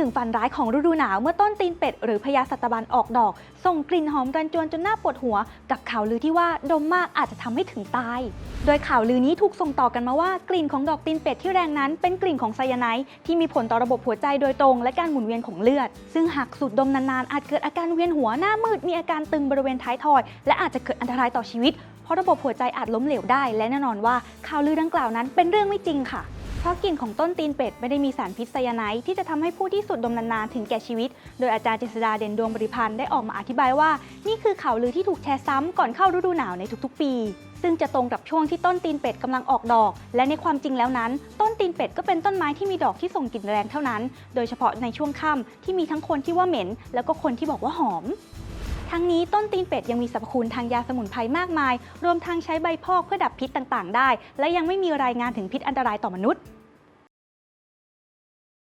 หนึ่งฝันร้ายของฤดูหนาว เมื่อต้นตีนเป็ดหรือพญาสัตบันออกดอก ส่งกลิ่นหอมรันจวนจนน่าปวดหัว กับข่าวลือที่ว่าดมมากอาจจะทำให้ถึงตาย โดยข่าวลือนี้ถูกส่งต่อกันมาว่ากลิ่นของดอกตีนเป็ดที่แรงนั้นเป็นกลิ่นของไซยาไนด์ที่มีผลต่อระบบหัวใจโดยตรง และการหมุนเวียนของเลือด ซึ่งหากสูดดมนานๆอาจเกิดอาการเวียนหัวหน้ามืดมีอาการตึงบริเวณท้ายทอย และอาจจะเกิดอันตรายต่อชีวิต เพราะระบบหัวใจอาจล้มเหลวได้ และแน่นอนว่าข่าวลือดังกล่าวนั้นเป็นเรื่องไม่จริงค่ะ เพราะกลิ่นของต้นตีนเป็ดไม่ได้มีสารพิษไซยาไนด์ที่จะทำให้ผู้ที่สูดดมนานๆถึงแก่ชีวิต โดยอาจารย์เจษดาเด่นดวงบริพันธ์ได้ออกมาอธิบายว่า นี่คือข่าวลือที่ถูกแชร์ซ้ำก่อนเข้าฤดูหนาวในทุกๆ ปี ซึ่งจะตรงกับช่วงที่ต้นตีนเป็ดกำลังออกดอก และในความจริงแล้วนั้น ต้นตีนเป็ดก็เป็นต้นไม้ที่มีดอกที่ส่งกลิ่นแรงเท่านั้น โดยเฉพาะในช่วงค่ำที่มีทั้งคนที่ว่าเหม็น แล้วก็คนที่บอกว่าหอม ทั้งนี้ต้นตีนเป็ดยังมีสรรพคุณทางยาสมุนไพรมากมาย รวมทั้งใช้ใบพอกเพื่อดับพิษต่างๆ ได้ และยังไม่มีรายงานถึงพิษอันตรายต่อมนุษย์